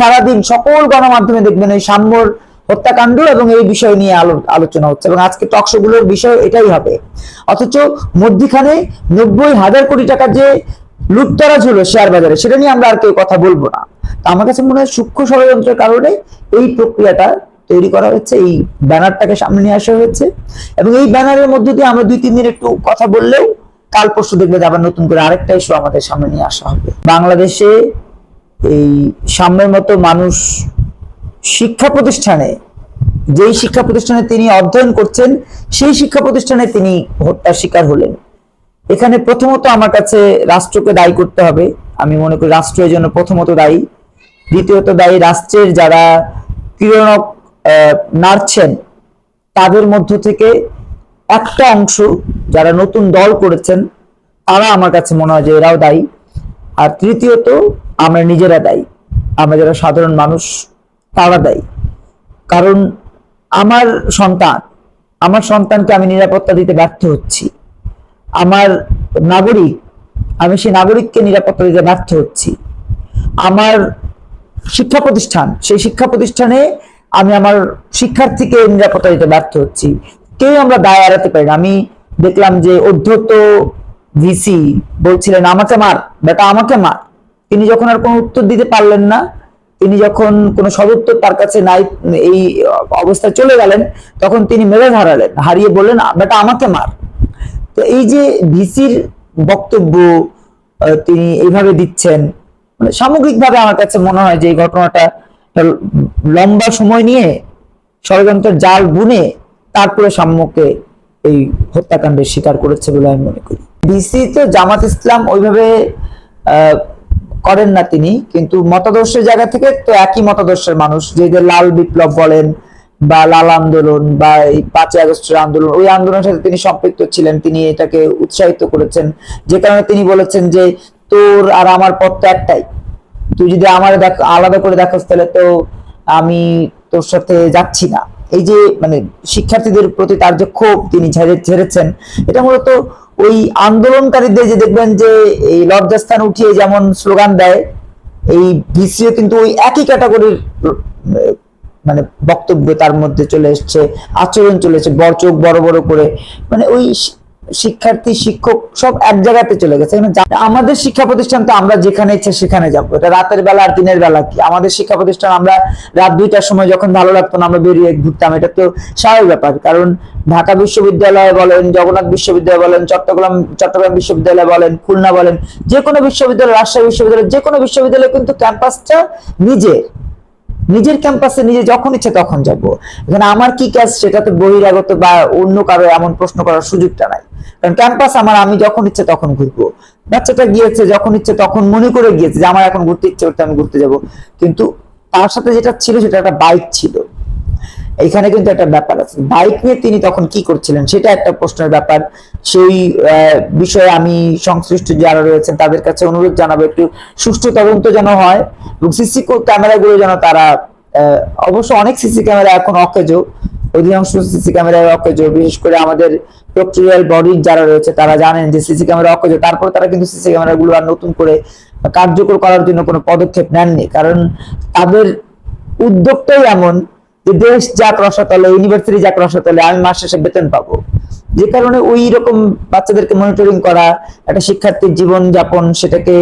সারাদিন সকল গণমাধ্যমে দেখবেন এই সাম্যর হত্যাকাণ্ড এবং এই বিষয় নিয়ে আলো- আলোচনা হচ্ছে এবং আজকে টকশো গুলোর বিষয় এটাই হবে। অথচ মধ্যিখানে নব্বই হাজার কোটি টাকা যে লুটতরাজ হলো শেয়ার বাজারে, সেটা নিয়ে আমরা আর কেউ কথা বলব না। তো আমার কাছে মনে হয় সূক্ষ্ম ষড়যন্ত্রের কারণে এই প্রক্রিয়াটা তৈরি করা হয়েছে এই ব্যানারটাকে সামনে নিয়ে আসা হয়েছে এবং এই ব্যানারের মধ্য দিয়ে আমরা দুই, তিন দিন একটু কথা বললেও কাল পরশু দেখবে আবার নতুন করে আরেকটা ইস্যু আমাদের সামনে নিয়ে আসা হবে। বাংলাদেশে এই সাম্যের মতো মানুষ শিক্ষা প্রতিষ্ঠানে যেই শিক্ষা প্রতিষ্ঠানে তিনি অধ্যয়ন করছেন সেই শিক্ষা প্রতিষ্ঠানে তিনি হত্যার শিকার হলেন। এখানে প্রথমত আমার কাছে রাষ্ট্রকে দায়ী করতে হবে। আমি মনে করি রাষ্ট্র এর জন্য প্রথমত দায়ী। দ্বিতীয়ত দায়ী রাষ্ট্রের যারা আহ, নাড়ছেন তাদের মধ্য থেকে একটা অংশ যারা নতুন দল করেছেন তারা আমার কাছে মনে হয় যে এরাও দায়ী। আর তৃতীয়ত আমরা নিজেরা দায়ী। আমরা যারা সাধারণ মানুষ, তারা দায়ী। কারণ আমার সন্তান, আমার সন্তানকে আমি নিরাপত্তা দিতে ব্যর্থ হচ্ছি। আমার নাগরিক, আমি সেই নাগরিককে নিরাপত্তা দিতে ব্যর্থ হচ্ছি। আমার শিক্ষা প্রতিষ্ঠান, সেই শিক্ষা প্রতিষ্ঠানে আমি আমার শিক্ষার্থীকে নিরাপত্তা দিতে ব্যর্থ হচ্ছি। কেউ আমরা দায় এড়াতে পারি না। আমি দেখলাম যে অধ্যত ভিসি বলছিলেন, আমাকে মার, বেটা, আমাকে মার। তিনি যখন আর কোনো উত্তর দিতে পারলেন না, তিনি যখন কোনো সদুত্তর তার কাছে নাই, এই অবস্থায় চলে গেলেন, তখন তিনি মেজাজ হারালেন। হারিয়ে বললেন, বেটা, আমাকে মার। তো এই যে ভিসির বক্তব্য তিনি এইভাবে দিচ্ছেন মানে সামগ্রিকভাবে আমার কাছে মনে হয় যে এই ঘটনাটা লম্বা সময় নিয়ে ষড়যন্ত্রের জাল বুনে তারপরে সাম্যকে এই হত্যাকাণ্ডের শিকার করেছে বলে আমি মনে করি। ভিসি তো জামাত ইসলাম ওইভাবে করেন না তিনি, কিন্তু মতাদর্শের জায়গা থেকে তো একই মতাদর্শের মানুষ, যে যে লাল বিপ্লব বলেন বা লাল আন্দোলন বা এই পাঁচই আগস্টের আন্দোলন, ওই আন্দোলনের সাথে তিনি সম্পৃক্ত ছিলেন, তিনি এটাকে উৎসাহিত করেছেন। যে কারণে তিনি বলেছেন যে, তোর আর আমার পথ তো একটাই। তুই যদি আমার আলাদা করে দেখাস, তাহলে তো আমি তোর সাথে যাচ্ছি না। এই যে মানে শিক্ষার্থীদের প্রতি তার যে ক্ষোভ তিনি ঝেড়ে ঝেড়েছেন এটা মূলত ওই আন্দোলনকারীদের যে দেখবেন যে এই লজ্জাস্থান উঠিয়ে যেমন স্লোগান দেয়, এই ভিসিও কিন্তু ওই একই ক্যাটাগরির মানে বক্তব্য তার মধ্যে চলে এসছে, আচরণ চলে বড় চোখ বড় বড় করে। মানে ওই শিক্ষার্থী, শিক্ষক সব এক জায়গাতে চলে গেছে। আমাদের শিক্ষা প্রতিষ্ঠান তো আমরা যেখানে ইচ্ছে সেখানে যাব। এটা রাতের বেলা আর দিনের বেলা কি? আমাদের শিক্ষা প্রতিষ্ঠান আমরা রাত দুইটার সময় যখন ভালো লাগতো না, আমরা বেরিয়ে ঘুরতাম। এটা তো স্বাভাবিক ব্যাপার। কারণ ঢাকা বিশ্ববিদ্যালয় বলেন, জগন্নাথ বিশ্ববিদ্যালয় বলেন, চট্টগ্রাম চট্টগ্রাম বিশ্ববিদ্যালয় বলেন, খুলনা বলেন, যে কোনো বিশ্ববিদ্যালয়, রাজশাহী বিশ্ববিদ্যালয়, যে কোনো বিশ্ববিদ্যালয় কিন্তু ক্যাম্পাসটা নিজের। নিজের ক্যাম্পাসে নিজে যখন ইচ্ছে তখন যাব। এখানে আমার কি কাজ সেটা তো বহিরাগত বা অন্য কারও এমন প্রশ্ন করার সুযোগটা নাই। কারণ ক্যাম্পাস আমার, আমি যখন ইচ্ছে তখন ঘুরবো। বাচ্চাটা গিয়েছে, যখন ইচ্ছে তখন মনে করে গিয়েছে যে আমার এখন ঘুরতে ইচ্ছে করতে আমি ঘুরতে যাব। কিন্তু তার সাথে যেটা ছিল সেটা একটা বাইক ছিল। এখানে কিন্তু একটা ব্যাপার আছে। বাইক নিয়ে তিনি তখন কি করছিলেন, সেটা একটা প্রশ্নের ব্যাপার। সেই বিষয়ে আমি সংশ্লিষ্ট যারা রয়েছেন তাদের কাছে অনুরোধ জানাব, একটু সুষ্ঠু তদন্ত যেন হয় এবং সিসি ক্যামেরাগুলো যেন তারা অবশ্য অনেক সিসি ক্যামেরা এখন অকেজো, অধিকাংশ সিসি ক্যামেরা অকেজো। বিশেষ করে আমাদের প্রক্টোরিয়াল বডির যারা রয়েছে তারা জানেন যে সিসি ক্যামেরা অকেজো। তারপর তারা কিন্তু সিসি ক্যামেরাগুলো আর নতুন করে কার্যকর করার জন্য কোনো পদক্ষেপ নেননি। কারণ তাদের উদ্যোগটাই এমন দেশ যাক রসাতলে ইউনিভার্সিটি যাক রসাতলে, আমি মাস শেষে বেতন পাবো। যে কারণে ওই রকম বাচ্চাদেরকে মনিটরিং করা, একটা শিক্ষার্থীর জীবন যাপন সেটাকে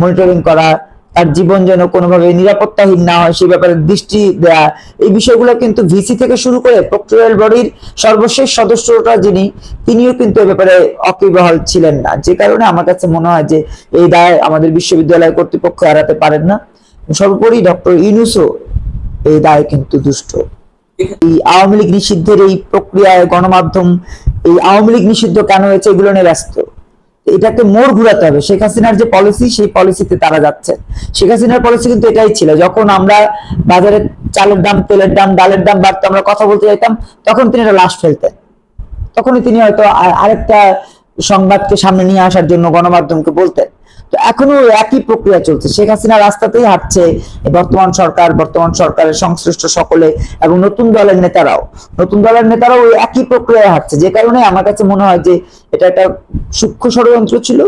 মনিটরিং করা, তার জীবন যেন কোনোভাবে নিরাপত্তাহীন না হয়, সেই ব্যাপারে দৃষ্টি দেয়া, এই বিষয়গুলো কিন্তু ভিসি থেকে শুরু করে প্রক্টোরিয়াল বডির সর্বশেষ সদস্যটা যিনি, তিনিও কিন্তু এ ব্যাপারে অকিবহাল ছিলেন না। যে কারণে আমার কাছে মনে হয় যে এই দায় আমাদের বিশ্ববিদ্যালয় কর্তৃপক্ষ এড়াতে পারেন না। সর্বোপরি ডক্টর ইনুসও এই দায় কিন্তু দুষ্ট। এই আওয়ামী লীগ নিষিদ্ধের এই প্রক্রিয়ায় গণমাধ্যম, এই আওয়ামী লীগ নিষিদ্ধ কেন হয়েছে এগুলো নিয়ে ব্যস্ত। এটাকে মোড় ঘুরাতে হবে। শেখ হাসিনার যে পলিসি সেই পলিসিতে তারা যাচ্ছে। শেখ হাসিনার পলিসি কিন্তু এটাই ছিল। যখন আমরা বাজারে চালের দাম, তেলের দাম, ডালের দাম বাড়তো, আমরা কথা বলতে যাইতাম, তখন তিনি এটা লাশ ফেলতেন। তখনই তিনি হয়তো আরেকটা সংবাদকে সামনে নিয়ে আসার জন্য গণমাধ্যমকে বলতেন। তো এখনও একই প্রক্রিয়া চলছে। শেখ হাসিনা রাস্তাতেই হাঁটছে বর্তমান সরকার, বর্তমান সরকারের সংশ্লিষ্ট সকলে এবং নতুন দলের নেতারাও। নতুন দলের নেতারাও ওই একই প্রক্রিয়ায় হাঁটছে। যে কারণে আমার কাছে মনে হয় যে এটা একটা সূক্ষ্ম ষড়যন্ত্র ছিল।